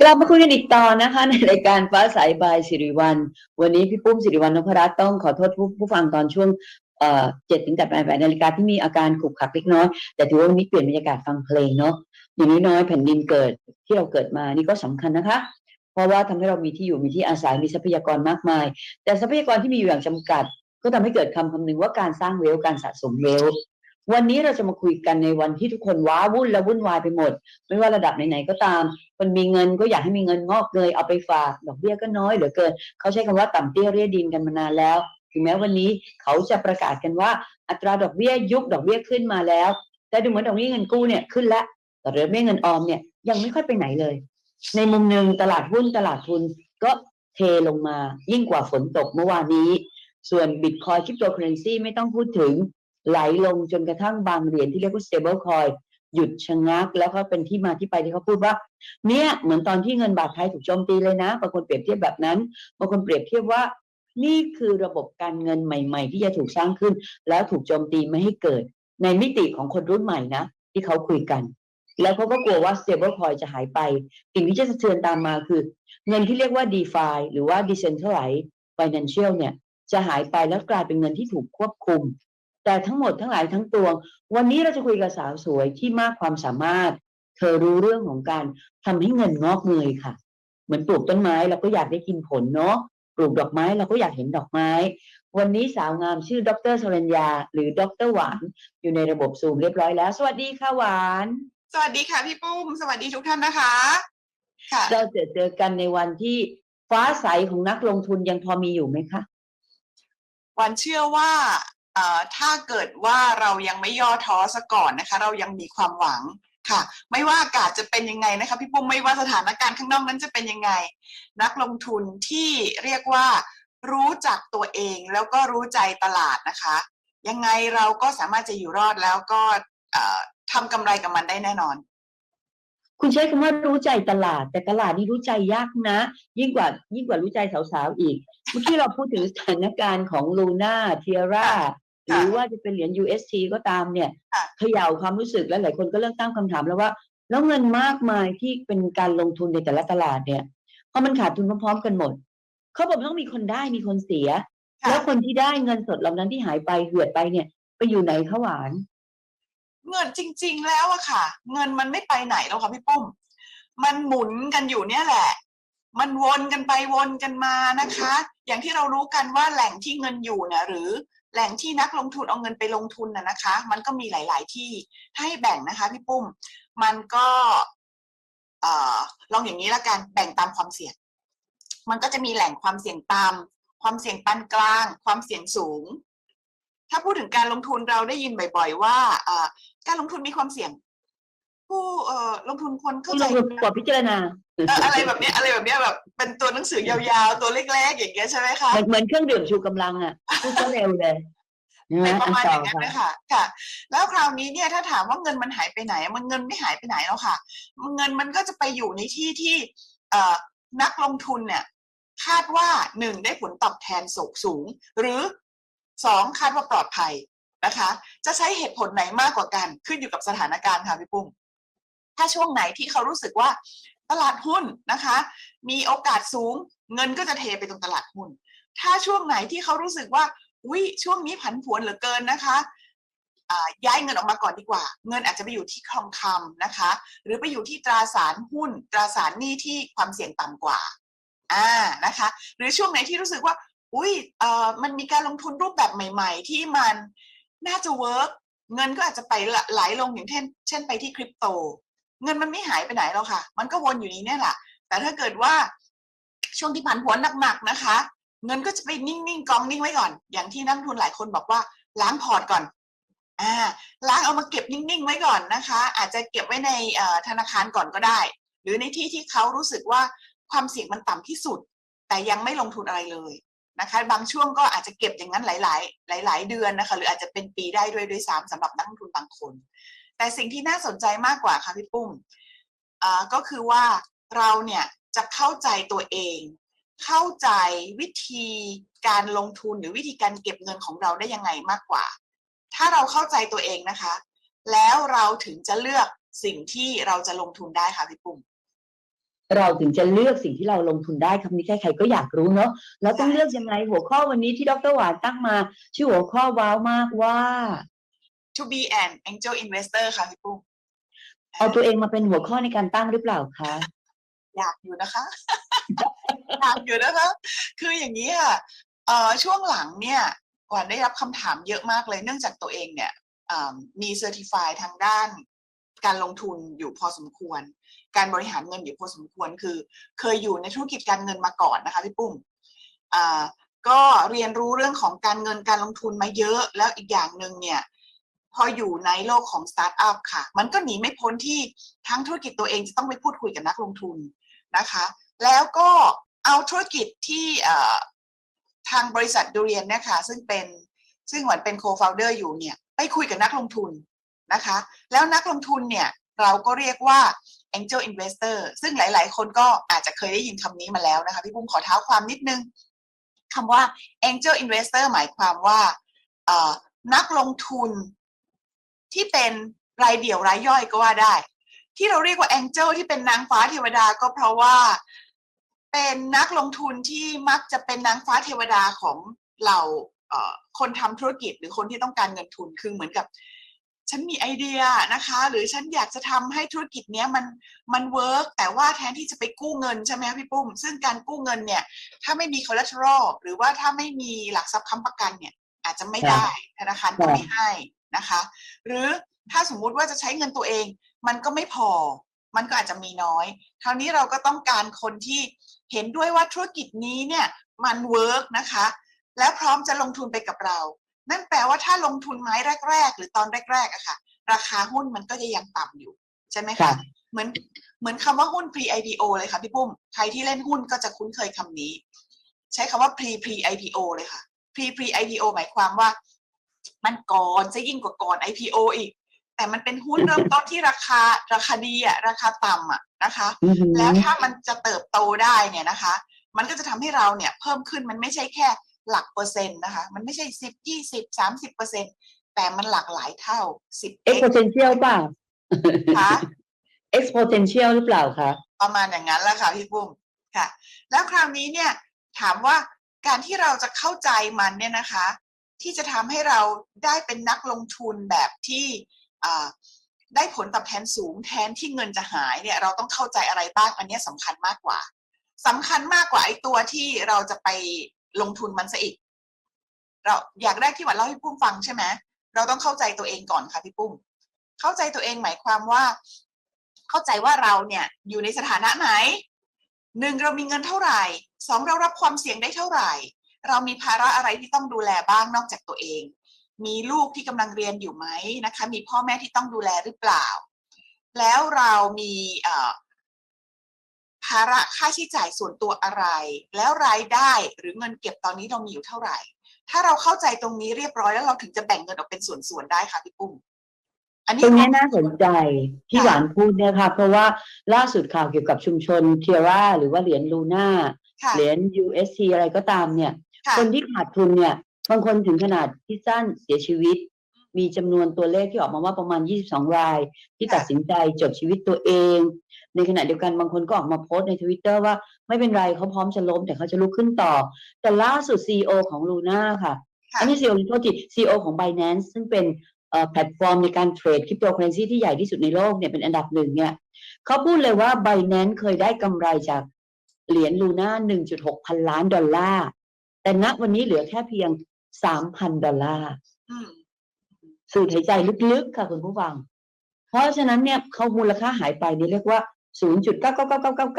กลับมาคุยกันอีกตอนนะคะ ในรายการฟ้าใสบายสิริวัลวันนี้พี่ปุ้มสิริวัลนพรัตน์ต้องขอโทษผู้ผู้ฟังตอนช่วงเจ็ดถึงแปดแปดนาฬิกาที่มีอาการขลุกขลักเล็กน้อย แต่ถือว่าวันนี้เปลี่ยนบรรยากาศฟังเพลงเนาะอย่างน้อยแผ่นดินเกิดที่เราเกิดมานี่ก็สำคัญนะคะ เพราะว่าทำให้เรามีที่อยู่มีที่อาศัยมีทรัพยากรมากมาย แต่ทรัพยากรที่มีอยู่อย่างจำกัด ก็ทำให้เกิดคำคำหนึ่งว่าการสร้างเวลการสะสมเวล วันนี้เราจะมาคุยกันในวันที่ทุกคนว้าวุ่นและวุ่นวายไปหมด ไม่ว่าระดับไหนๆก็ตาม คนมีเงินก็อยากให้มีเงินงอกเงยเอาไปฝากดอกเบี้ยก็น้อยเหลือเกิน เขาใช้คำว่าต่ำเตี้ยเรียดินกันมานานแล้ว ถึงแม้วันนี้เขาจะประกาศกันว่า อัตราดอกเบี้ยยุคดอกเบี้ยขึ้นมาแล้ว แต่ดูเหมือนดอกเบี้ยเงินกู้เนี่ยขึ้นแล้วแต่ดอกเบี้ยเงินออมเนี่ยยังไม่ค่อยไปไหนเลย ในมุมหนึ่งตลาดหุ้นตลาดทุนก็เทลงมายิ่งกว่าฝนตกเมื่อวานนี้ ส่วนบิตคอยคริปโตเคอเรนซีไม่ต้องพูดถึง ไหลลงจนกระทั่งบางเหรียญที่เรียกว่า stable coin หยุดชะงัก แล้วก็เป็นที่มาที่ไปที่เขาพูดว่า เนี่ยเหมือนตอนที่เงินบาทไทยถูกโจมตีเลยนะบางคนเปรียบเทียบแบบนั้นบางคนเปรียบเทียบว่า นี่คือระบบการเงินใหม่ ๆ ที่จะถูกสร้างขึ้น แล้วถูกโจมตีไม่ให้เกิด ในมิติของคนรุ่นใหม่นะ ที่เขาคุยกัน แล้วเขาก็กลัวว่า stable coin จะหายไปสิ่งที่จะสะเทือนตามมาคือ เงินที่เรียกว่า DeFi หรือว่า Decentralized Financial เนี่ยจะหายไปแล้วกลายเป็นเงินที่ถูกควบคุม แต่ทั้งหมดทั้งหลายทั้งปวง วันนี้เราจะคุยกับสาวสวยที่มากความสามารถ เธอรู้เรื่องของการทำให้เงินงอกเงยค่ะ เหมือนปลูกต้นไม้เราก็อยากได้กินผลเนาะปลูกดอกไม้เราก็อยากเห็นดอกไม้ วันนี้สาวงามชื่อดรสรัญญา หรือดรหวาน อยู่ในระบบซูมเรียบร้อยแล้ว สวัสดีค่ะหวาน สวัสดีค่ะพี่ปุ้ม สวัสดีทุกท่านนะคะค่ะเราเจอเจอกันในวันที่ฟ้าใสของนักลงทุนยังพอมีอยู่ไหมคะวันเชื่อว่าเอ่อ ถ้าเกิดว่าเรายังไม่ย่อท้อซะก่อนนะคะ เรายังมีความหวังค่ะ ไม่ว่าอากาศจะเป็นยังไงนะคะพี่ปุ้มไม่ว่าสถานการณ์ข้างนอกนั้นจะเป็นยังไง นักลงทุนที่เรียกว่ารู้จักตัวเองแล้วก็รู้ใจตลาดนะคะ ยังไงเราก็สามารถจะอยู่รอดแล้วก็ทำกำไรกับมันได้แน่นอน คุณใช้คำว่ารู้ใจตลาด แต่ตลาดนี่รู้ใจยากนะ ยิ่งกว่า ยิ่งกว่ารู้ใจสาวๆอีก เมื่อกี้เราพูดถึงสถานการณ์ของลูน่าเทียร่า หรือว่าจะเป็นเหรียญ UST ก็ตามเนี่ยค่ะเขย่าความรู้สึกและหลายคนก็เริ่มตั้งคำถามแล้วว่า แล้วเงินมากมายที่เป็นการลงทุนในแต่ละตลาดเนี่ยพอมันขาดทุนพร้อมๆกันหมดเขาบอกต้องมีคนได้มีคนเสียค่ะแล้วคนที่ได้เงินสดเหล่านั้นที่หายไปเหือดไปเนี่ย ไปอยู่ไหนคะหวาน เงินจริง ๆ แล้วอะค่ะ เงินมันไม่ไปไหนแล้วค่ะพี่ปุ้ม มันหมุนกันอยู่เนี่ยแหละ มันวนกันไปวนกันมานะคะ อย่างที่เรารู้กันว่าแหล่งที่เงินอยู่เนี่ยหรือ แหล่งที่นักลงทุนเอาเงินไปลงทุนน่ะนะคะ มันก็มีหลาย ๆ ที่ถ้าให้แบ่งนะคะพี่ปุ้มมันก็เออลองอย่างนี้ละกันแบ่งตามความเสี่ยง มันก็จะมีแหล่งความเสี่ยงตาม ความเสี่ยงปานกลาง ความเสี่ยงสูง ถ้าพูดถึงการลงทุนเราได้ยินบ่อย ๆ ว่าการลงทุนมีความเสี่ยง ผู้เอ่อลงทุนคนเข้าที่ใจลงทุนกว่าพิจารณาเอ่ออะไรแบบเนี้ยอะไรแบบเนี้ยแบบเป็นตัวหนังสือยาวๆ ตัวเล็กๆอย่างเงี้ยใช่ไหมคะเหมือนเหมือนเครื่องดื่มชูกำลังอะพูดซะเร็วเลยนะเป็นประมาณต่อย่างนั้นค่ะ นะคะค่ะ แล้วคราวนี้เนี่ยถ้าถามว่าเงินมันหายไปไหน มันเงินไม่หายไปไหนแล้วค่ะ เงินมันก็จะไปอยู่ในที่ที่เอ่อนักลงทุนเนี่ย คาดว่าหนึ่งได้ผลตอบแทนสูงสูง หรือสองคาดว่าปลอดภัยนะคะ จะใช้เหตุผลไหนมากกว่ากัน ขึ้นอยู่กับสถานการณ์ค่ะพี่ปุ้ม ถ้าช่วงไหนที่เขารู้สึกว่าตลาดหุ้นนะคะ มีโอกาสสูง เงินก็จะเทไปตรงตลาดหุ้น ถ้าช่วงไหนที่เขารู้สึกว่าอุ้ยช่วงนี้ผันผวนเหลือเกินนะคะย้ายเงินออกมาก่อนดีกว่า เงินอาจจะไปอยู่ที่ทองคำนะคะ หรือไปอยู่ที่ตราสารหุ้น ตราสารหนี้ที่ความเสี่ยงต่ำกว่าอ่านะคะ หรือช่วงไหนที่รู้สึกว่า อุ้ยเอ่อมันมีการลงทุนรูปแบบใหม่ ๆ ที่มันน่าจะเวิร์กเงินก็อาจจะไปไหลลงอย่างเช่น เช่นไปที่คริปโต เงินมันไม่หายไปไหนหรอกค่ะ มันก็วนอยู่นี้เนี่ยแหละ แต่ถ้าเกิดว่าช่วงที่ผันผวนหนักๆนะคะ เงินก็จะไปนิ่งๆกองนิ่งไว้ก่อน อย่างที่นักทุนหลายคนบอกว่าล้างพอร์ตก่อนอ่าล้างเอามาเก็บนิ่งๆไว้ก่อนนะคะ อาจจะเก็บไว้ในธนาคารก่อนก็ได้ หรือในที่ที่เขารู้สึกว่าความเสี่ยงมันต่ำที่สุด แต่ยังไม่ลงทุนอะไรเลยนะคะ บางช่วงก็อาจจะเก็บอย่างนั้นหลาย ๆ หลาย ๆ เดือนนะคะ หรืออาจจะเป็นปีได้ด้วยด้วยซ้ำสำหรับนักทุนบางคน แต่สิ่งที่น่าสนใจมากกว่าค่ะพี่ปุ้มอ่าก็คือว่าเราเนี่ยจะเข้าใจตัวเอง เข้าใจวิธีการลงทุนหรือวิธีการเก็บเงินของเราได้ยังไงมากกว่า ถ้าเราเข้าใจตัวเองนะคะ แล้วเราถึงจะเลือกสิ่งที่เราจะลงทุนได้ค่ะพี่ปุ้มเราถึงจะเลือกสิ่งที่เราลงทุนได้คำนี้ใครๆก็อยากรู้เนาะแล้วต้องเลือกยังไงหัวข้อวันนี้ที่ดรหวานตั้งมา ชื่อหัวข้อว้าวมากว่า to be an angel investor ค่ะพี่ปุ้มเอาตัวเองมาเป็นหัวข้อในการตั้งหรือเปล่าคะ อยากอยู่นะคะ อยากอยู่นะคะ คืออย่างนี้ค่ะเอ่อช่วงหลังเนี่ยหวานได้รับคำถามเยอะมากเลย เนื่องจากตัวเองเนี่ยอ่ามีเซอร์ติฟายทางด้านการลงทุนอยู่พอสมควร การบริหารเงินอยู่พอสมควร คือ เคยอยู่ในธุรกิจการเงินมาก่อนนะคะพี่ปุ้มอ่าก็เรียนรู้เรื่องของการเงินการลงทุนมาเยอะ แล้วอีกอย่างหนึ่งเนี่ย พออยู่ในโลกของสตาร์ทอัพค่ะ มันก็หนีไม่พ้นที่ทั้งธุรกิจตัวเองจะต้องไปพูดคุยกับนักลงทุนนะคะ แล้วก็เอาธุรกิจที่ทางบริษัทดูเรียนนี่ยค่ะซึ่งเป็นซึ่งหวันเป็นโคฟ o ลเดอร์อยู่เนี่ยไปคุยกับนักลงทุนนะคะ แล้วนักลงทุนเนี่ยเราก็เรียกว่า angel investor ซึ่งหลาย ๆ คนก็อาจจะเคยได้ยินคำนี้มาแล้วนะคะ พี่ปุ้มขอเท้าความนิดนึงคำว่า angel investor หมายความว่านักลงทุน ที่เป็นรายเดี่ยวรายย่อยก็ว่าได้ ที่เราเรียกว่า angel ที่เป็นนางฟ้าเทวดาก็เพราะว่าเป็นนักลงทุนที่มักจะเป็นนางฟ้าเทวดาของเราเอ่อคนทำธุรกิจหรือคนที่ต้องการเงินทุนคือเหมือนกับ ฉันมีไอเดียนะคะ หรือฉันอยากจะทำให้ธุรกิจเนี้ยมันมันเวิร์กแต่ว่าแทนที่จะไปกู้เงินใช่ไหมคะพี่ปุ้ม ซึ่งการกู้เงินเนี่ยถ้าไม่มี collateral หรือว่าถ้าไม่มีหลักทรัพย์ค้ำประกันเนี่ย อาจจะไม่ได้ธนาคารก็ไม่ให้ นะคะ หรือถ้าสมมุติว่าจะใช้เงินตัวเอง มันก็ไม่พอ มันก็อาจจะมีน้อย คราวนี้เราก็ต้องการคนที่เห็นด้วยว่าธุรกิจนี้เนี่ยมันเวิร์กนะคะ และพร้อมจะลงทุนไปกับเรา นั่นแปลว่าถ้าลงทุนไม้แรก ๆ หรือตอนแรกๆอะค่ะ ราคาหุ้นมันก็จะยังต่ำอยู่ใช่ไหมค่ะคะเหมือนเหมือนคำว่าหุ้น pre IPO เลยค่ะพี่ปุ้ม ใครที่เล่นหุ้นก็จะคุ้นเคยคำนี้ ใช้คำว่า pre pre IPO เลยค่ะ pre pre IPO หมายความว่า มันก่อนจะยิ่งกว่าก่อน IPO อีก แต่มันเป็นหุ้นเริ่มต้นที่ราคาราคาดีอะราคาต่ำอะนะคะอือหือแล้วถ้ามันจะเติบโตได้เนี่ยนะคะ มันก็จะทำให้เราเนี่ยเพิ่มขึ้นมันไม่ใช่แค่หลักเปอร์เซ็นต์นะคะ มันไม่ใช่สิบยี่สิบสามสิบเปอร์เซ็นต์แต่มันหลากหลายเท่าสิบ exponential เปล่าค่ะ exponential หรือเปล่าคะประมาณอย่างนั้นแหละค่ะพี่ปุ้มค่ะ แล้วคราวนี้เนี่ยถามว่าการที่เราจะเข้าใจมันเนี่ยนะคะ ที่จะทำให้เราได้เป็นนักลงทุนแบบที่ได้ผลตอบแทนสูงแทนที่เงินจะหายเนี่ยเราต้องเข้าใจอะไรบ้างอันนี้สำคัญมากกว่าสำคัญมากกว่าไอ้ตัวที่เราจะไปลงทุนมันซะอีก เราอยากแรกที่หวันเล่าให้พี่ปุ้มฟังใช่ไหมเราต้องเข้าใจตัวเองก่อนค่ะพี่ปุ้ม เข้าใจตัวเองหมายความว่า เข้าใจว่าเราเนี่ยอยู่ในสถานะไหนหนึ่งเรามีเงินเท่าไหร่สองเรารับความเสี่ยงได้เท่าไหร่ เรามีภาระอะไรที่ต้องดูแลบ้างนอกจากตัวเอง มีลูกที่กำลังเรียนอยู่ไหมนะคะ มีพ่อแม่ที่ต้องดูแลหรือเปล่า แล้วเรามีเอ่อภาระค่าใช้จ่ายส่วนตัวอะไร แล้วรายได้หรือเงินเก็บตอนนี้เรามีอยู่เท่าไหร่ ถ้าเราเข้าใจตรงนี้เรียบร้อยแล้วเราถึงจะแบ่งเงินออกเป็นส่วนๆได้ค่ะพี่ปุ้มอันนี้ตรงนี้น่าสนใจที่ค่ะหวานพูดเนี่ยค่ะ เพราะว่าล่าสุดข่าวเกี่ยวกับชุมชนเทียร่าหรือว่าเหรียญลูน่าค่ะเหรียญ UST อะไรก็ตามเนี่ย ค่ะ คนที่ขาดทุนเนี่ยบางคนถึงขนาดที่สั้นเสียชีวิต มีจำนวนตัวเลขที่ออกมาว่าประมาณ 22 ราย ที่ค่ะ ตัดสินใจจบชีวิตตัวเอง ในขณะเดียวกันบางคนก็ออกมาโพสต์ในทวิตเตอร์ว่าไม่เป็นไรเขาพร้อมจะล้มแต่เขาจะลุกขึ้นต่อ แต่ล่าสุด CEO ของลูน่าค่ะ ค่ะ อันนี้ CEO โทษที CEO ของ Binance ซึ่งเป็นเอ่อแพลตฟอร์มในการเทรดคริปโตเคอเรนซีที่ใหญ่ที่สุดในโลกเนี่ยเป็นอันดับหนึ่งเนี่ยเขาพูดเลยว่า Binance เคยได้กำไรจากเหรียญลูน่า1.6 พันล้านดอลลาร์ แต่ณวันนี้เหลือแค่เพียง3,000ดอลลาร์อืมสูดหายใจลึกๆค่ะคุณผู้ฟัง เพราะฉะนั้นเนี่ยเขามูลค่าหายไปนี่เรียกว่า 0.99999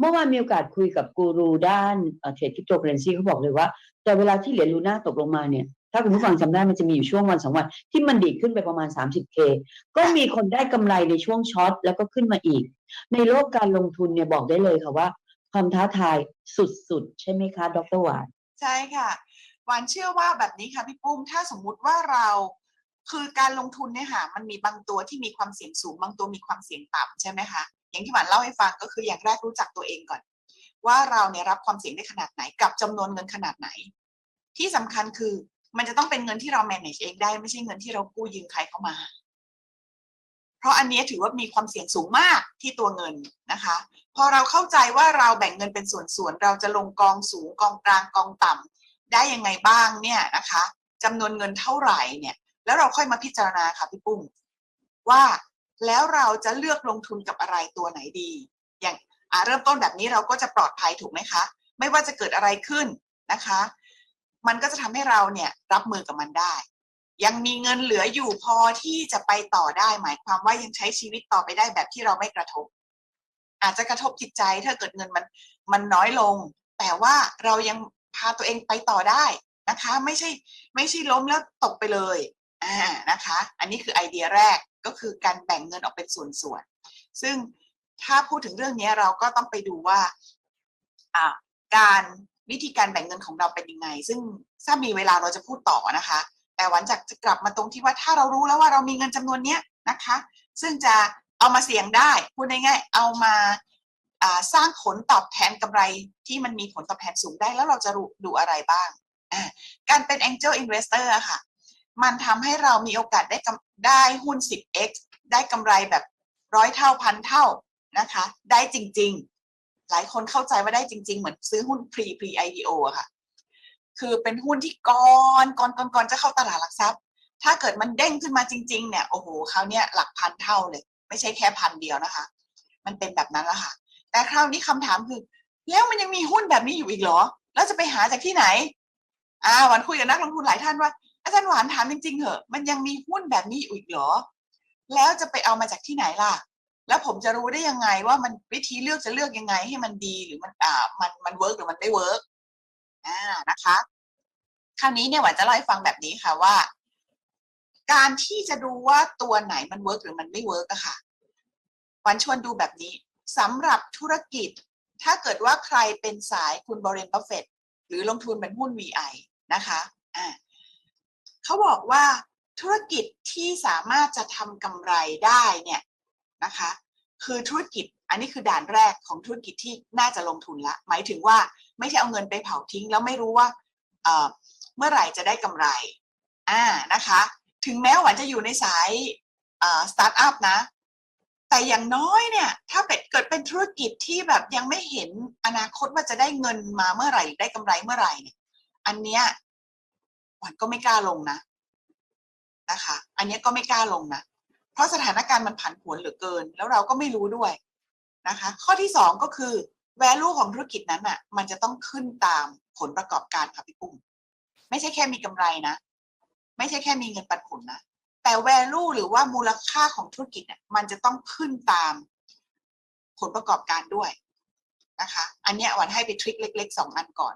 เมื่อวานมีโอกาสคุยกับกูรูด้านเทรดคริปโตเคอเรนซีเขาบอกเลยว่า แต่เวลาที่เหรียญลูน่าตกลงมาเนี่ย ถ้าคุณผู้ฟังจำได้มันจะมีอยู่ช่วงวันสองวัน ที่มันดีดขึ้นไปประมาณ 30K ก็มีคนได้กำไรในช่วงช็อตแล้วก็ขึ้นมาอีก ในโลกการลงทุนเนี่ยบอกได้เลยค่ะว่า ความท้าทายสุดๆ ใช่ไหมคะ ดรหวาน ใช่ค่ะหวานเชื่อว่าแบบนี้ค่ะพี่ปุ้มถ้าสมมุติว่าเราคือการลงทุนเนี่ยค่ะมันมีบางตัวที่มีความเสี่ยงสูง บางตัวมีความเสี่ยงต่ำใช่ไหมคะอย่างที่หวานเล่าให้ฟังก็คืออย่างแรกรู้จักตัวเองก่อน ว่าเราเนี่ยรับความเสี่ยงได้ขนาดไหนกับจำนวนเงินขนาดไหน ที่สำคัญคือมันจะต้องเป็นเงินที่เรา manage เองได้ไม่ใช่เงินที่เรากู้ยืมใครเข้ามา เพราะอันนี้ถือว่ามีความเสี่ยงสูงมากที่ตัวเงินนะคะ พอเราเข้าใจว่าเราแบ่งเงินเป็นส่วนๆเราจะลงกองสูงกองกลางกองต่ำได้ยังไงบ้างเนี่ยนะคะจำนวนเงินเท่าไหร่เนี่ย แล้วเราค่อยมาพิจารณาค่ะพี่ปุ้มว่าแล้วเราจะเลือกลงทุนกับอะไรตัวไหนดี อย่างเริ่มต้นแบบนี้เราก็จะปลอดภัยถูกไหมคะ ไม่ว่าจะเกิดอะไรขึ้นนะคะ มันก็จะทำให้เราเนี่ยรับมือกับมันได้ ยังมีเงินเหลืออยู่พอที่จะไปต่อได้ หมายความว่ายังใช้ชีวิตต่อไปได้แบบที่เราไม่กระทบ อาจจะกระทบจิตใจถ้าเกิดเงินมันมันน้อยลง แต่ว่าเรายังพาตัวเองไปต่อได้นะคะ ไม่ใช่ไม่ใช่ล้มแล้วตกไปเลยอ่านะคะ อันนี้คือไอเดียแรกก็คือการแบ่งเงินออกเป็นส่วนๆซึ่งถ้าพูดถึงเรื่องนี้เราก็ต้องไปดูว่าอ่าการวิธีการแบ่งเงินของเราเป็นยังไง ซึ่งถ้ามีเวลาเราจะพูดต่อนะคะ แต่วันจากจะกลับมาตรงที่ว่าถ้าเรารู้แล้วว่าเรามีเงินจำนวนเนี้ยนะคะ ซึ่งจะเอามาเสี่ยงได้พูดง่ายๆเอามาสร้างผลตอบแทนกำไรที่มันมีผลตอบแทนสูงได้แล้วเราจะดูอะไรบ้าง การเป็น Angel Investor อะค่ะ มันทำให้เรามีโอกาสได้ได้หุ้น 10x ได้กำไรแบบร้อยเท่าพันเท่านะคะ ได้จริง ๆ หลายคนเข้าใจว่าได้จริง ๆ เหมือนซื้อหุ้น pre pre IPO อะค่ะ คือเป็นหุ้นที่ก่อนก่อนก่อนก่อนจะเข้าตลาดหลักทรัพย์ ถ้าเกิดมันเด้งขึ้นมาจริง ๆ เนี่ยโอ้โหคราวเนี้ยหลักพันเท่าเลย ไม่ใช่แค่พันเดียวนะคะ มันเป็นแบบนั้นละค่ะ แต่คราวนี้คำถามคือ แล้วมันยังมีหุ้นแบบนี้อยู่อีกเหรอ แล้วจะไปหาจากที่ไหนอ่าหวันคุยกับนักลงทุนหลายท่านว่า อาจารย์หวานถามจริงๆเหอะมันยังมีหุ้นแบบนี้อยู่อีกเหรอ แล้วจะไปเอามาจากที่ไหนล่ะแล้วผมจะรู้ได้ยังไงว่ามันวิธีเลือกจะเลือกยังไงให้มันดีหรือมันอ่ามันมันเวิร์กหรือมันไม่เวิร์ก อ่านะคะ คราวนี้เนี่ยหวานจะเล่าให้ฟังแบบนี้ค่ะว่า การที่จะดูว่าตัวไหนมันเวิร์กหรือมันไม่เวิร์กอะค่ะหวันชวนดูแบบนี้สำหรับธุรกิจ ถ้าเกิดว่าใครเป็นสายคุณบริเรนบัฟเฟตหรือลงทุนเป็นหุ้น VI นะคะอ่าเขาบอกว่าธุรกิจที่สามารถจะทำกำไรได้เนี่ยนะคะ คือธุรกิจอันนี้คือด่านแรกของธุรกิจที่น่าจะลงทุนละ หมายถึงว่าไม่ใช่เอาเงินไปเผาทิ้ง แล้วไม่รู้ว่าเเมื่อไหร่จะได้กำไรอ่านะคะ ถึงแม้หวันจะอยู่ในสายสตาร์ทอัพนะ แต่อย่างน้อยเนี่ย ถ้าเป็นเกิดเป็นธุรกิจที่แบบยังไม่เห็นอนาคตว่าจะได้เงินมาเมื่อไหร่ได้กำไรเมื่อไหร่เนี่ยอันเนี้ยหวันก็ไม่กล้าลงนะนะคะ อันเนี้ยก็ไม่กล้าลงนะ เพราะสถานการณ์มันผันผวนเหลือเกิน แล้วเราก็ไม่รู้ด้วยนะคะ ข้อที่สองก็คือ value ของธุรกิจนั้นอะ มันจะต้องขึ้นตามผลประกอบการค่ะพี่ปุ้มไม่ใช่แค่มีกำไรนะ ไม่ใช่แค่มีเงินปันผลนะ แต่ value หรือว่ามูลค่าของธุรกิจเนี่ยมันจะต้องขึ้นตามผลประกอบการด้วยนะคะ อันนี้วันให้ไปทริคเล็กๆสองอันก่อน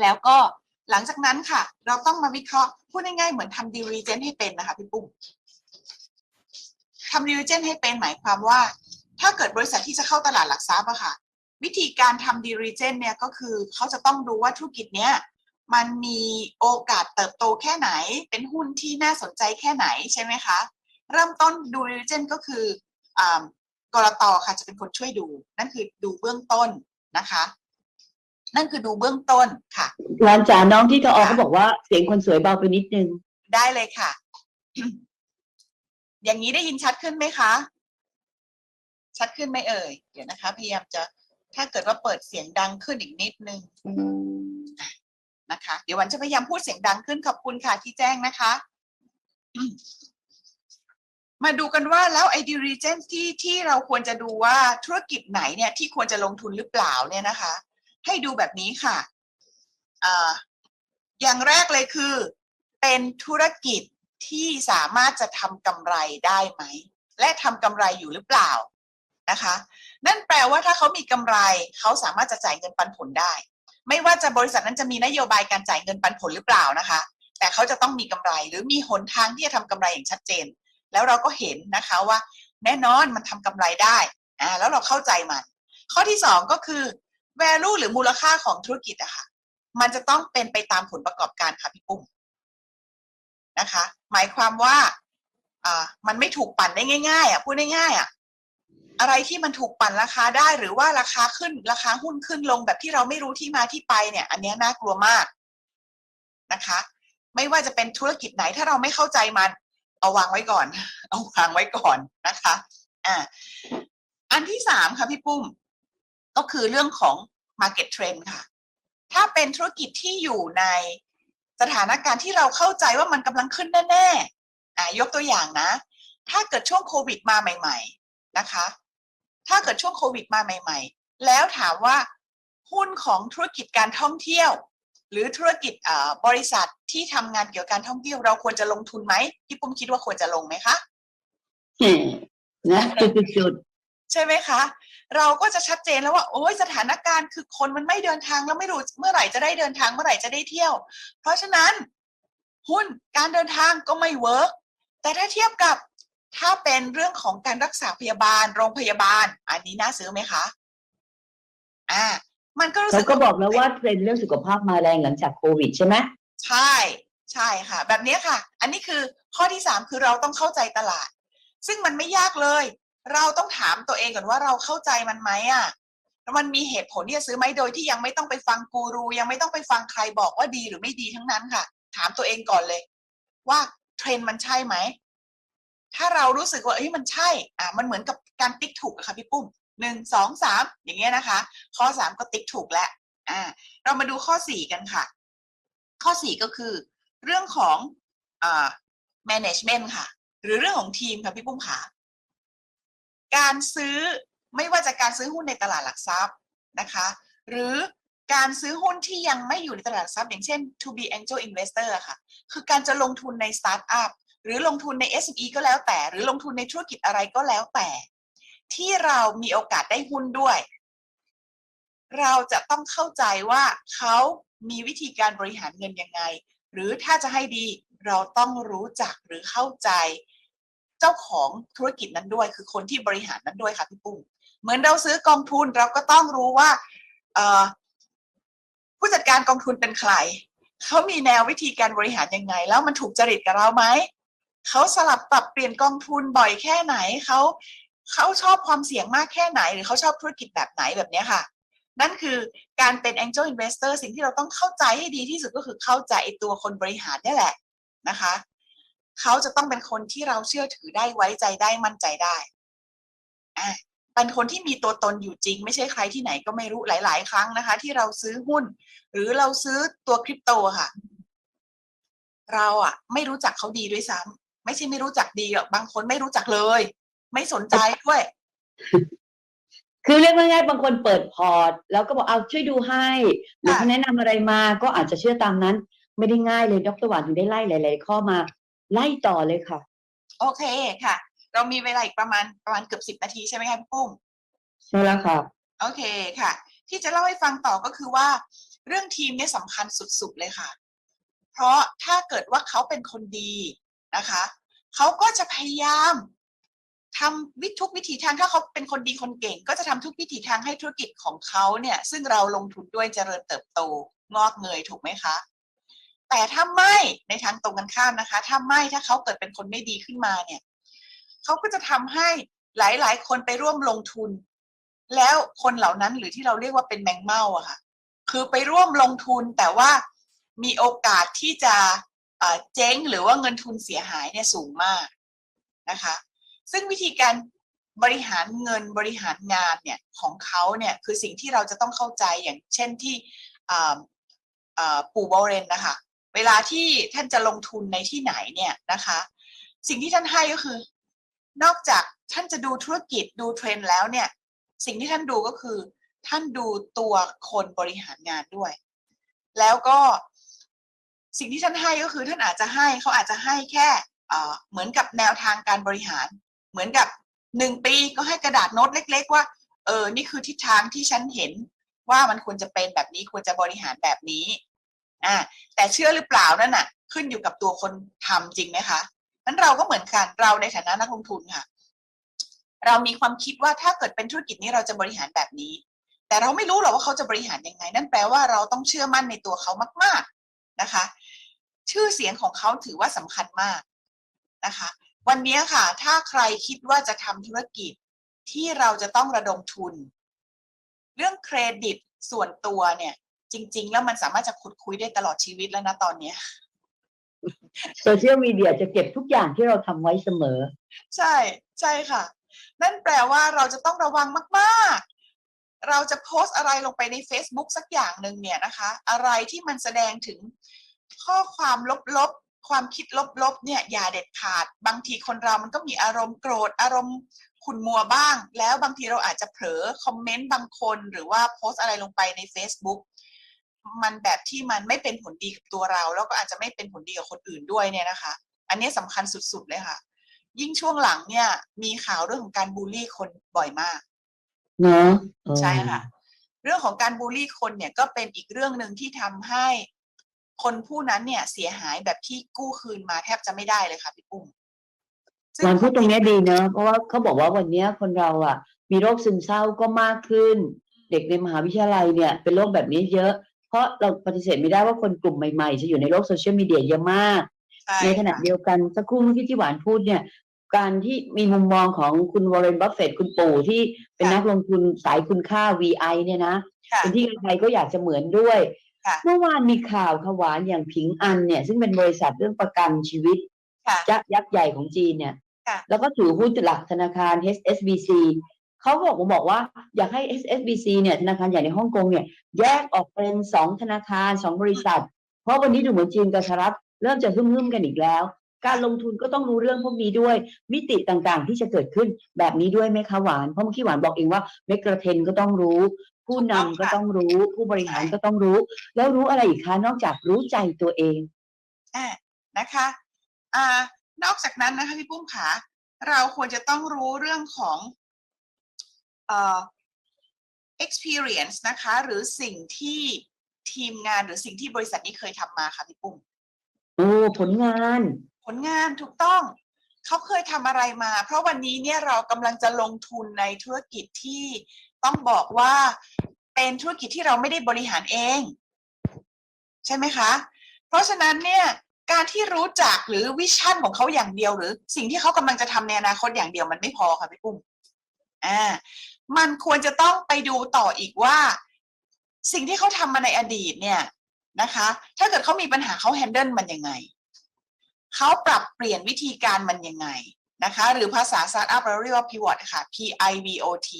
แล้วก็หลังจากนั้นค่ะ เราต้องมาวิเคราะห์พูดง่ายๆเหมือนทำ diligence ให้เป็นนะคะพี่ปุ้ม ทำ diligence ให้เป็นหมายความว่า ถ้าเกิดบริษัทที่จะเข้าตลาดหลักทรัพย์อะค่ะ วิธีการทำ diligence เนี่ยก็คือเขาจะต้องดูว่าธุรกิจเนี้ยมันมีโอกาสเติบโตแค่ไหน เป็นหุ้นที่น่าสนใจแค่ไหนใช่ไหมคะ เริ่มต้นดู diligence ก็คืออากรตค่ะจะเป็นคนช่วยดู นั่นคือดูเบื้องต้นนะคะ นั่นคือดูเบื้องต้นค่ะร้านจ๋าน้องที่ทออเขาบอกว่าเสียงคนสวยเบาไปนิดนึง ได้เลยค่ะ อย่างนี้ได้ยินชัดขึ้นไหมคะ ชัดขึ้นไหมเอ่ย เดี๋ยวนะคะ พยายามจะถ้าเกิดว่าเปิดเสียงดังขึ้นอีกนิดนึงนะคะ เดี๋ยววันจะพยายามพูดเสียงดังขึ้นขอบคุณค่ะที่แจ้งนะคะ มาดูกันว่าแล้วไอดีรีเจนที่ที่เราควรจะดูว่าธุรกิจไหนเนี่ย ที่ควรจะลงทุนหรือเปล่าเนี่ยนะคะ ให้ดูแบบนี้ค่ะอ่าอย่างแรกเลยคือ เป็นธุรกิจ ที่สามารถจะทำกำไรได้ไหม และทำกำไรอยู่หรือเปล่านะคะ นั่นแปลว่าถ้าเขามีกำไรเขาสามารถจะจ่ายเงินปันผลได้ ไม่ว่าจะบริษัทนั้นจะมีนโยบายการจ่ายเงินปันผลหรือเปล่านะคะ แต่เขาจะต้องมีกำไรหรือมีหนทางที่จะทำกำไรอย่างชัดเจน แล้วเราก็เห็นนะคะว่า แน่นอนมันทำกำไรได้อ่าแล้วเราเข้าใจมัน ข้อที่สองก็คือ value หรือมูลค่าของธุรกิจอะค่ะมันจะต้องเป็นไปตามผลประกอบการค่ะพี่ปุ้ม นะคะ หมายความว่าอ่ามันไม่ถูกปั่นได้ง่าย ๆ อะพูดง่ายๆอะอะไรที่มันถูกปั่นราคาได้หรือว่าราคาขึ้นราคาหุ้นขึ้นลงแบบที่เราไม่รู้ที่มาที่ไปเนี่ย อันนี้น่ากลัวมากนะคะ ไม่ว่าจะเป็นธุรกิจไหนถ้าเราไม่เข้าใจมัน เอาวางไว้ก่อน เอาวางไว้ก่อนนะคะอ่าอันที่สามค่ะพี่ปุ้ม ก็คือเรื่องของ Market Trend ค่ะ ถ้าเป็นธุรกิจที่อยู่ใน สถานการณ์ที่เราเข้าใจว่ามันกำลังขึ้นแน่ๆอ่ายกตัวอย่างนะ ถ้าเกิดช่วงโควิดมาใหม่ ๆนะคะ ถ้าเกิดช่วงโควิดมาใหม่ ๆ แล้วถามว่าหุ้นของธุรกิจการท่องเที่ยว หรือธุรกิจอ่าบริษัทที่ทำงานเกี่ยวกับการท่องเที่ยวเราควรจะลงทุนไหมพี่ปุ้มคิดว่าควรจะลงไหมคะนะจุดใช่ไหมคะ เราก็จะชัดเจนแล้วว่าโอ้ยสถานการณ์คือคนมันไม่เดินทางแล้วไม่รู้เมื่อไหร่จะได้เดินทางเมื่อไหร่จะได้เที่ยว เพราะฉะนั้นหุ้นการเดินทางก็ไม่เวิร์กแต่ถ้าเทียบกับถ้าเป็นเรื่องของการรักษาพยาบาลโรงพยาบาล อันนี้น่าซื้อไหมคะอ่า มันก็รู้เขาสึกก็บอกแล้วว่าเทรนด์เรื่องสุขภาพมาแรงหลังจากโควิดใช่ไหมใช่ ใช่ค่ะ แบบนี้ค่ะ อันนี้คือข้อที่สามคือเราต้องเข้าใจตลาด ซึ่งมันไม่ยากเลย เราต้องถามตัวเองก่อนว่าเราเข้าใจมันไหมอะแล้วมันมีเหตุผลที่จะซื้อไหมโดยที่ยังไม่ต้องไปฟังกูรู ยังไม่ต้องไปฟังใครบอกว่าดีหรือไม่ดีทั้งนั้นค่ะ ถามตัวเองก่อนเลย ว่าเทรนด์มันใช่ไหม ถ้าเรารู้สึกว่าเอ้ยมันใช่ อะมันเหมือนกับการติ๊กถูกอะค่ะพี่ปุ้มหนึ่งสองสามอย่างเงี้ยนะคะ ข้อสามก็ติ๊กถูกแล้วอ่า เรามาดูข้อสี่กันค่ะ ข้อสี่ก็คือ เรื่องของอ่า management ค่ะ หรือเรื่องของทีมค่ะพี่ปุ้มขา การซื้อไม่ว่าจะการซื้อหุ้นในตลาดหลักทรัพย์นะคะ หรือการซื้อหุ้นที่ยังไม่อยู่ในตลาดหลักทรัพย์ อย่างเช่น to be angel investor ค่ะ คือการจะลงทุนในสตาร์ทอัพหรือลงทุนใน SME ก็แล้วแต่ หรือลงทุนในธุรกิจอะไรก็แล้วแต่ ที่เรามีโอกาสได้หุ้นด้วย เราจะต้องเข้าใจว่าเขามีวิธีการบริหารเงินยังไง หรือถ้าจะให้ดีเราต้องรู้จักหรือเข้าใจ เจ้าของธุรกิจนั้นด้วย คือคนที่บริหารนั้นด้วยค่ะพี่ปุ้มเหมือนเราซื้อกองทุนเราก็ต้องรู้ว่าผู้จัดการกองทุนเป็นใครเขามีแนววิธีการบริหารยังไง แล้วมันถูกจริตกับเราไหมเขาสลับปรับเปลี่ยนกองทุนบ่อยแค่ไหนเขาเขาชอบความเสี่ยงมากแค่ไหน หรือเขาชอบธุรกิจแบบไหนแบบนี้ค่ะ นั่นคือการเป็น angel investor สิ่งที่เราต้องเข้าใจให้ดีที่สุดก็คือเข้าใจตัวคนบริหารนี่แหละนะคะ เขาจะต้องเป็นคนที่เราเชื่อถือได้ไว้ใจได้มั่นใจได้อะเป็นคนที่มีตัวตนอยู่จริง ไม่ใช่ใครที่ไหนก็ไม่รู้หลาย ๆ ครั้งนะคะ ที่เราซื้อหุ้น หรือเราซื้อตัวคริปโตค่ะ เราอะ ไม่รู้จักเขาดีด้วยซ้ำไม่ใช่ไม่รู้จักดีหรอกบางคนไม่รู้จักเลย ไม่สนใจด้วย คือเรียกง่ายๆบางคนเปิดพอร์ต แล้วก็บอกเอาช่วยดูให้หรือค่ะเขาแนะนำอะไรมาก็อาจจะเชื่อตามนั้น ไม่ได้ง่ายเลยดรหวานถึงได้ไล่หลาย ๆ ข้อมา ไล่ต่อเลยค่ะ โอเคค่ะ เรามีเวลาอีกประมาณประมาณเกือบสิบนาทีใช่ไหมคะพี่ปุ้มใช่แล้วค่ะโอเคค่ะ ที่จะเล่าให้ฟังต่อก็คือว่า เรื่องทีมเนี่ยสำคัญสุดๆเลยค่ะ เพราะถ้าเกิดว่าเขาเป็นคนดีนะคะเขาก็จะพยายามทำวิทุกวิถีทางถ้าเขาเป็นคนดีคนเก่ง ก็จะทำทุกวิถีทางให้ธุรกิจของเขาเนี่ย ซึ่งเราลงทุนด้วยเจริญเติบโตงอกเงยถูกไหมคะ แต่ถ้าไม่ในทางตรงกันข้ามนะคะ ถ้าไม่ถ้าเขาเกิดเป็นคนไม่ดีขึ้นมาเนี่ยเขาก็จะทำให้หลาย ๆ คนไปร่วมลงทุน แล้วคนเหล่านั้นหรือที่เราเรียกว่าเป็นแมงเม่าอะค่ะ คือไปร่วมลงทุนแต่ว่ามีโอกาสที่จะเจ๊งหรือว่าเงินทุนเสียหายเนี่ยสูงมากนะคะ ซึ่งวิธีการบริหารเงินบริหารงานเนี่ยของเขาเนี่ยคือสิ่งที่เราจะต้องเข้าใจอย่างเช่นที่ปู่บอเรนนะคะ เวลาที่ท่านจะลงทุนในที่ไหนเนี่ยนะคะ สิ่งที่ท่านให้ก็คือ นอกจากท่านจะดูธุรกิจดูเทรนด์แล้วเนี่ย สิ่งที่ท่านดูก็คือ ท่านดูตัวคนบริหารงานด้วย แล้วก็สิ่งที่ท่านให้ก็คือท่านอาจจะให้เขาอาจจะให้แค่เอ่อเหมือนกับแนวทางการบริหาร เหมือนกับหนึ่งปีก็ให้กระดาษโน้ตเล็ก ๆ ว่าเออนี่คือทิศทางที่ฉันเห็นว่ามันควรจะเป็นแบบนี้ควรจะบริหารแบบนี้ อ่าแต่เชื่อหรือเปล่านั่นน่ะ ขึ้นอยู่กับตัวคนทำจริงไหมคะนั้นเราก็เหมือนกันเราในฐานะนักลงทุนค่ะ เรามีความคิดว่าถ้าเกิดเป็นธุรกิจนี้เราจะบริหารแบบนี้ แต่เราไม่รู้หรอกว่าเขาจะบริหารยังไง นั่นแปลว่าเราต้องเชื่อมั่นในตัวเขามาก ๆนะคะ ชื่อเสียงของเขาถือว่าสำคัญมากนะคะ วันนี้ค่ะ ถ้าใครคิดว่าจะทำธุรกิจที่เราจะต้องระดมทุน เรื่องเครดิตส่วนตัวเนี่ย จริง ๆ แล้วมันสามารถจะขุดคุยได้ตลอดชีวิตแล้วนะตอนเนี้ยโซเชียลมีเดียจะเก็บทุกอย่างที่เราทำไว้เสมอ ใช่ใช่ค่ะ นั่นแปลว่าเราจะต้องระวังมากๆ เราจะโพสต์อะไรลงไปใน Facebook สักอย่างหนึ่งเนี่ยนะคะ อะไรที่มันแสดงถึงข้อความลบๆ ความคิดลบๆ เนี่ยอย่าเด็ดขาด บางทีคนเรามันก็มีอารมณ์โกรธ อารมณ์ขุ่นมัวบ้าง แล้วบางทีเราอาจจะเผลอคอมเมนต์บางคน หรือว่าโพสต์อะไรลงไปใน Facebook มันแบบที่มันไม่เป็นผลดีกับตัวเรา แล้วก็อาจจะไม่เป็นผลดีกับคนอื่นด้วยเนี่ยนะคะ อันนี้สำคัญสุดๆเลยค่ะ ยิ่งช่วงหลังเนี่ย มีข่าวเรื่องของการบูลลี่คนบ่อยมากเนาะเออใช่ค่ะ เรื่องของการบูลลี่คนเนี่ยก็เป็นอีกเรื่องหนึ่งที่ทำให้คนผู้นั้นเนี่ยเสียหายแบบที่กู้คืนมาแทบจะไม่ได้เลยค่ะพี่ปุ้มซึ่หวานพูดตรงเนี้ยดีเนอะเพราะว่าเขาบอกว่าวันเนี้ยคนเราอะ มีโรคซึมเศร้าก็มากขึ้น เด็กในมหาวิทยาลัยเนี่ย เป็นโรคแบบนี้เยอะ เพราะเราปฏิเสธไม่ได้ว่าคนกลุ่มใหม่ๆ จะอยู่ในโลกโซเชียลมีเดียเยอะมากใช่ในขณะค่ะเดียวกันสักครู่เมื่อกี้ที่หวานพูดเนี่ย การที่มีมุมมองของคุณวอร์เรนบัฟเฟตคุณปู่ที่เป็นนักลงทุนสายคุณค่า VI เนี่ยนะค่ะเป็นที่ใครๆก็อยากจะเหมือนด้วยค่ะเมื่อวานมีข่าวขวานอย่างผิงอันเนี่ย ซึ่งเป็นบริษัทเรื่องประกันชีวิตค่ะยักษ์ยักษ์ใหญ่ของจีนเนี่ยค่ะแล้วก็ถือหุ้นหลักธนาคาร HSBC เขาบอกมบอกว่าอยากให้ HSBC เนี่ยธนาคารใหญ่ในฮ่องกงเนี่ยแยกออกเป็นสองธนาคารสองบริษัท เพราะวันนี้ดูเหมือนจีนกับสหรัฐเริ่มจะหึ่มๆกันอีกแล้ว การลงทุนก็ต้องรู้เรื่องพวกนี้ด้วย มิติต่างๆ ที่จะเกิดขึ้นแบบนี้ด้วยไหมคะหวานเพราะเมื่อกี้หวานบอกเองว่าเมกระเทนก็ต้องรู้ ผู้นำก็ต้องรู้ ผู้บริหารก็ต้องรู้ แล้วรู้อะไรอีกคะนอกจากรู้ใจตัวเองอ่านะคะอ่านอกจากนั้นนะคะพี่ปุ้มขาเราควรจะต้องรู้เรื่องของ experience นะคะ หรือสิ่งที่ทีมงานหรือสิ่งที่บริษัทนี้เคยทำมาค่ะพี่ปุ้มโอ้ผลงาน ผลงานถูกต้อง เขาเคยทำอะไรมา เพราะวันนี้เนี่ยเรากำลังจะลงทุนในธุรกิจที่ต้องบอกว่าเป็นธุรกิจที่เราไม่ได้บริหารเอง ใช่ไหมคะ เพราะฉะนั้นเนี่ยการที่รู้จักหรือวิชั่นของเขาอย่างเดียว หรือสิ่งที่เขากำลังจะทำในอนาคตอย่างเดียวมันไม่พอค่ะพี่ปุ้มอ่า มันควรจะต้องไปดูต่ออีกว่า สิ่งที่เขาทำมาในอดีตเนี่ยนะคะ ถ้าเกิดเขามีปัญหาเขาแฮนเดิลมันยังไงเขาปรับเปลี่ยนวิธีการมันยังไงนะคะ หรือภาษา Startup เราเรียกว่า pivot ค่ะ P I V O T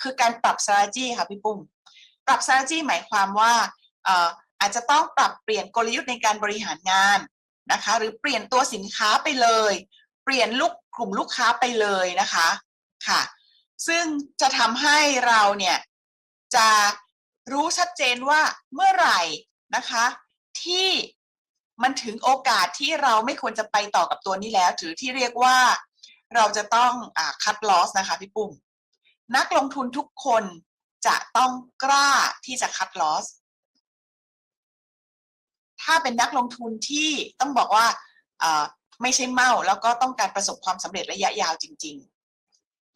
คือการปรับ strategy ค่ะพี่ปุ้ม ปรับ strategy หมายความว่าเอ่ออาจจะต้องปรับเปลี่ยนกลยุทธ์ในการบริหารงานนะคะ หรือเปลี่ยนตัวสินค้าไปเลย เปลี่ยนลูกกลุ่มลูกค้าไปเลยนะคะค่ะ ซึ่งจะทำให้เราเนี่ยจะรู้ชัดเจนว่าเมื่อไหร่นะคะ ที่มันถึงโอกาสที่เราไม่ควรจะไปต่อกับตัวนี้แล้ว หรือที่เรียกว่าเราจะต้องอคัดลอสนะคะพี่ปุ้มนักลงทุนทุกคนจะต้องกล้าที่จะคัดลอสถ้าเป็นนักลงทุนที่ต้องบอกว่าไม่ใช่เมาแล้วก็ต้องการประสบความสำเร็จระยะยาวจริง ๆ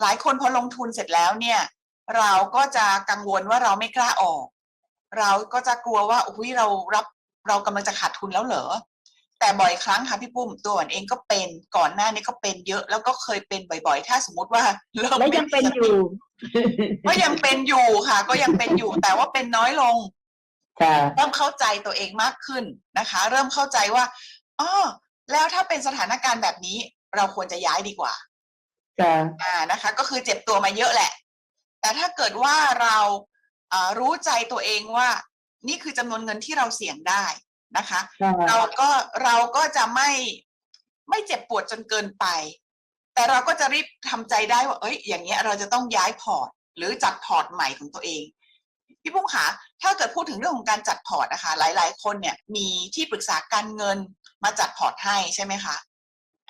หลายคนพอลงทุนเสร็จแล้วเนี่ย เราก็จะกังวลว่าเราไม่กล้าออก เราก็จะกลัวว่าอุ้ยเรารับเรากำลังจะขาดทุนแล้วเหรอแต่บ่อยครั้งค่ะพี่ปุ้มตัวหวานเองก็เป็นก่อนหน้านี้ก็เป็นเยอะแล้วก็เคยเป็นบ่อย ๆ ถ้าสมมติว่าเริ่มและไม่ยังมีเป็นสอติยู่ ก็ยังเป็นอยู่ค่ะ ก็ยังเป็นอยู่แต่ว่าเป็นน้อยลงค่ะเริ่มเข้าใจตัวเองมากขึ้นนะคะ เริ่มเข้าใจว่าอ๋อแล้วถ้าเป็นสถานการณ์แบบนี้ เราควรจะย้ายดีกว่าค่ะ อ่านะคะ ก็คือเจ็บตัวมาเยอะแหละ แต่ถ้าเกิดว่าเราอ่ารู้ใจตัวเองว่า นี่คือจำนวนเงินที่เราเสี่ยงได้นะคะค่ะเราก็เราก็จะไม่ไม่เจ็บปวดจนเกินไป แต่เราก็จะรีบทำใจได้ว่า เอ้ย อย่างเงี้ยเราจะต้องย้ายพอร์ต หรือจัดพอร์ตใหม่ของตัวเองพี่ปุ้งคะถ้าเกิดพูดถึงเรื่องของการจัดพอร์ตนะคะ หลาย ๆ คนเนี่ยมีที่ปรึกษาการเงินมาจัดพอร์ตให้ใช่ไหมคะ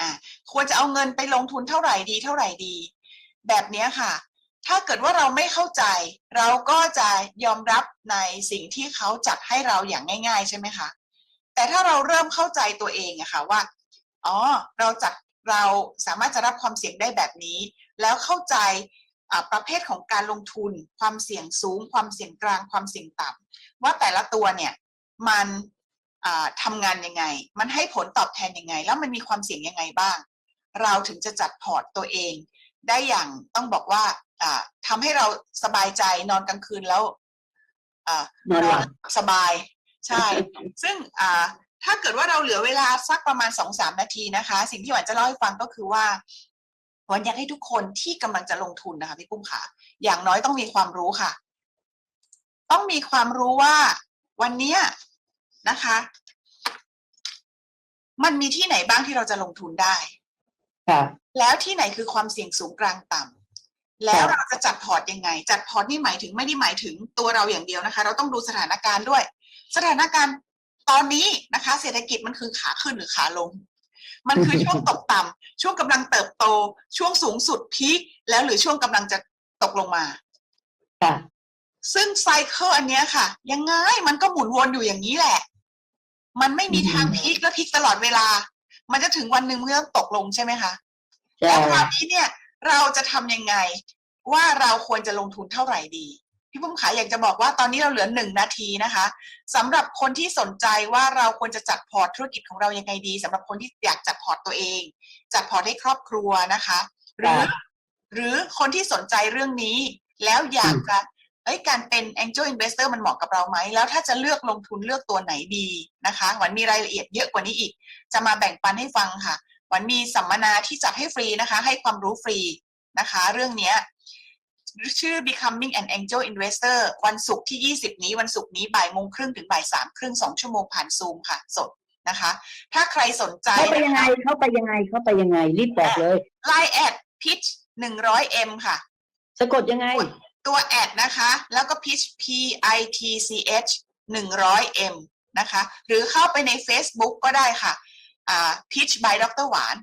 อ่าควรจะเอาเงินไปลงทุนเท่าไหร่ดีเท่าไหร่ดี แบบนี้ค่ะ ถ้าเกิดว่าเราไม่เข้าใจ เราก็จะยอมรับในสิ่งที่เขาจัดให้เราอย่างง่าย ๆ ใช่ไหมคะแต่ถ้าเราเริ่มเข้าใจตัวเองอะค่ะว่าอ๋อเราจัดเราสามารถจะรับความเสี่ยงได้แบบนี้ แล้วเข้าใจประเภทของการลงทุน ความเสี่ยงสูง ความเสี่ยงกลาง ความเสี่ยงต่ำว่าแต่ละตัวเนี่ยมัน ทำงานยังไง มันให้ผลตอบแทนยังไง แล้วมันมีความเสี่ยงยังไงบ้าง เราถึงจะจัดพอร์ตตัวเอง ได้อย่างต้องบอกว่าอ่าทำให้เราสบายใจนอนกลางคืนแล้วอ่านอนหลับสบายใช่ ซึ่งอ่าถ้าเกิดว่าเราเหลือเวลาสักประมาณสองสามนาทีนะคะ สิ่งที่หวานจะเล่าให้ฟังก็คือว่าหวานอยากให้ทุกคนที่กำลังจะลงทุนนะคะพี่ปุ้มค่ะ อย่างน้อยต้องมีความรู้ค่ะ ต้องมีความรู้ว่าวันเนี้ย นะคะ มันมีที่ไหนบ้างที่เราจะลงทุนได้ค่ะแล้วที่ไหนคือความเสี่ยงสูงกลางต่ำแล้วเราจะจัดพอร์ตยังไง จัดพอร์ตนี่หมายถึงไม่ได้หมายถึงตัวเราอย่างเดียวนะคะ เราต้องดูสถานการณ์ด้วย สถานการณ์ตอนนี้นะคะ เศรษฐกิจมันคือขาขึ้นหรือขาลง มันคือช่วงตกต่ำช่วงกำลังเติบโต ช่วงสูงสุดพีคแล้วหรือช่วงกำลังจะตกลงมาค่ะซึ่งไซเคิลอันเนี้ยค่ะ ยังไงมันก็หมุนวนอยู่อย่างนี้แหละ มันไม่มีทางอืมพีคและพีคตลอดเวลา มันจะถึงวันหนึ่งมันก็ต้องตกลงใช่ไหมคะใช่แล้วคราวนี้เนี่ยเราจะทำยังไงว่าเราควรจะลงทุนเท่าไหร่ดีพี่ปุ้มขาอยากจะบอกว่าตอนนี้เราเหลือหนึ่งนาทีนะคะสำหรับคนที่สนใจว่าเราควรจะจัดพอร์ตธุรกิจของเรายังไงดีสำหรับคนที่อยากจัดพอร์ตตัวเอง จัดพอร์ตให้ครอบครัวนะคะ หรือหรือคนที่สนใจเรื่องนี้ แล้วอยากจะ เอ้ยการเป็น angel investor มันเหมาะกับเราไหม แล้วถ้าจะเลือกลงทุนเลือกตัวไหนดีนะคะหวันมีรายละเอียดเยอะกว่านี้อีก จะมาแบ่งปันให้ฟังค่ะวันมีสัมมนาที่จัดให้ฟรีนะคะ ให้ความรู้ฟรีนะคะ เรื่องเนี้ยชื่อ becoming an angel investor วันศุกร์ที่ 20 นี้วันศุกร์นี้บ่ายโมงครึ่งถึงบ่ายสามครึ่งสองชั่วโมงผ่านซูมค่ะ สดนะคะ ถ้าใครสนใจเข้าไปยังนะไงคะเข้าไปยังไงเข้าไปยังไงรีบบอกเลย line at pitch 100m ค่ะ สะกดยังไง ตัวแอดนะคะ แล้วก็ pitch p i t c h 100 m นะคะ หรือเข้าไปใน Facebook ก็ได้ค่ะอ่า pitch by ดรหวาน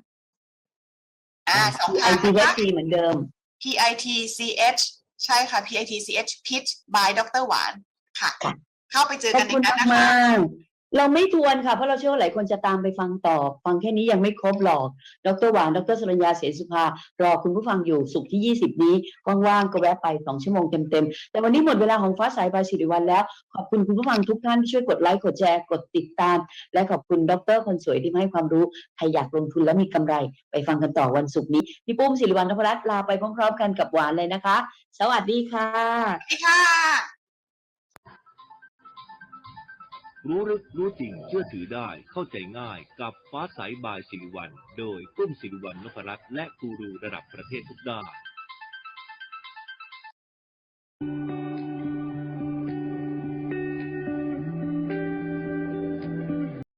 อ่าสองไอทางทีนะเวคะทีเหมือนเดิม p i t c h ใช่ค่ะ p i t c h pitch by ดรหวานค่ะค่ะเข้าไปเจอขอกับนในคุณนั้นนะมากคะๆ เราไม่ทวนค่ะเพราะเราเชื่อว่าหลายคนจะตามไปฟังต่อ ฟังแค่นี้ยังไม่ครบหรอก ดรหวาน ดรสรัญญาเสนสุภารอคุณผู้ฟังอยู่สุขที่ 20 นี้ว่างๆก็แวะไป 2 ชั่วโมงเต็มๆ แต่วันนี้หมดเวลาของฟ้าสายบายสิริวัลแล้ว ขอบคุณคุณผู้ฟังทุกท่านที่ช่วยกดไลค์กดแชร์กดติดตาม และขอบคุณดรคนสวยที่มาให้ความรู้ใครอยากลงทุนและมีกำไร ไปฟังกันต่อวันศุกร์นี้พี่ปุ้มสิริวัลนพรัตน์ลาไปพร้อมๆ กันกับหวานเลยนะคะ สวัสดีค่ะสวัสดีค่ะ รู้ลึกรู้จริงเชื่อถือได้เข้าใจง่ายกับฟ้าใสบายสิริวัน โดยกุ้มสิริวันนพรัตน์และกูรูระดับประเทศทุกด้าน